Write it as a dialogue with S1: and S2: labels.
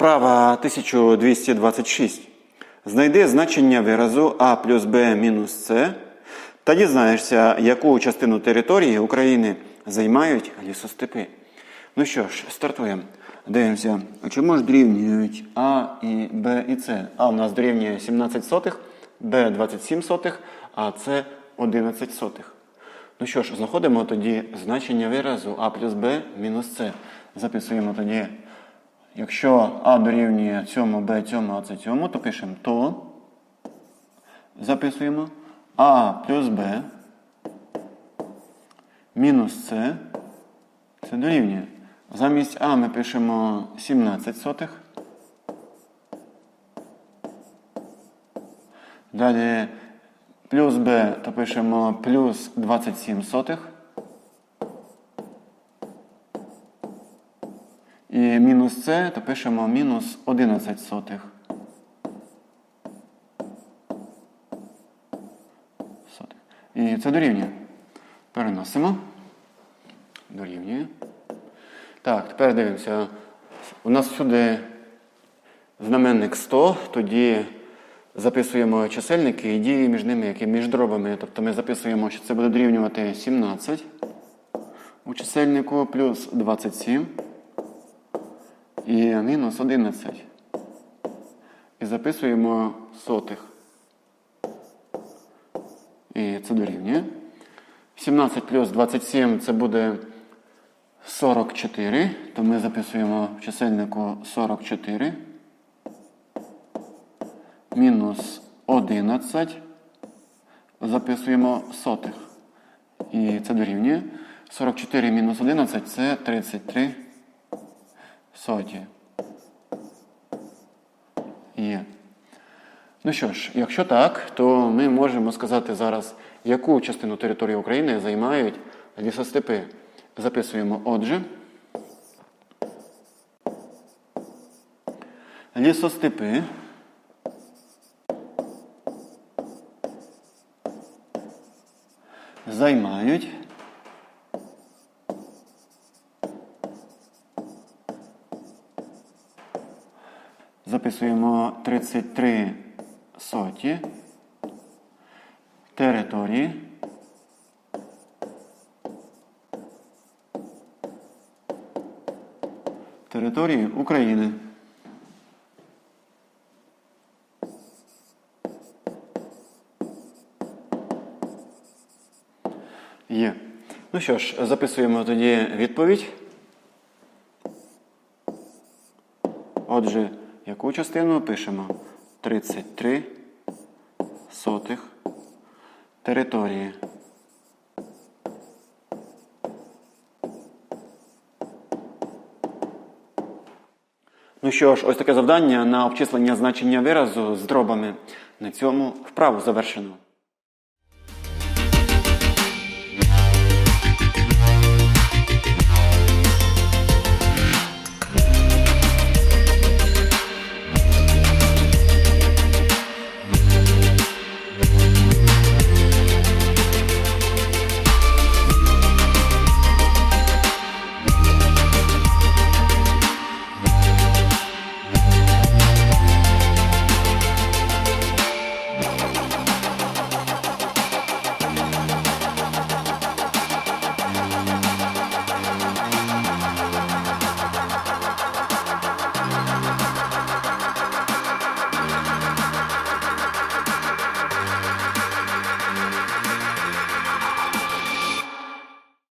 S1: Вправа 1226. Знайди значення виразу А плюс Б мінус С та дізнаєшся, яку частину території України займають лісостепи. Ну що ж, стартуємо. Дивимося, чому ж дорівнюють А і Б і С? А у нас дорівнює 17 сотих, Б 27 сотих, а С 11 сотих. Ну що ж, знаходимо тоді значення виразу А плюс Б мінус С. Записуємо тоді, якщо А дорівнює цьому, Б цьому, А це цьому, то пишемо то. Записуємо А плюс Б мінус С. Це дорівнює. Замість А ми пишемо 17 сотих. Далі плюс b, то пишемо плюс 27 сотих. І мінус c, то пишемо мінус 11 сотих. І це дорівнює. Переносимо. Дорівнює. Так, тепер дивимося. У нас всюди знаменник 100, тоді записуємо чисельники і дії між ними, які між дробами. Тобто ми записуємо, що це буде дорівнювати 17 у чисельнику плюс 27 і мінус 11. І записуємо сотих. І це дорівнює. 17 плюс 27 це буде 44, то ми записуємо в чисельнику 44 мінус 11 записуємо сотих. І це дорівнює. 44 мінус 11 це 33 соті. Є. Ну що ж, якщо так, то ми можемо сказати зараз, яку частину території України займають лісостепи. Записуємо отже. Лісостепи. Займають записуємо 33 соті території. Території України. Є. Ну що ж, записуємо тоді відповідь. Отже, яку частину пишемо? 33 сотих території. Ну що ж, ось таке завдання на обчислення значення виразу з дробами. На цьому вправу завершено.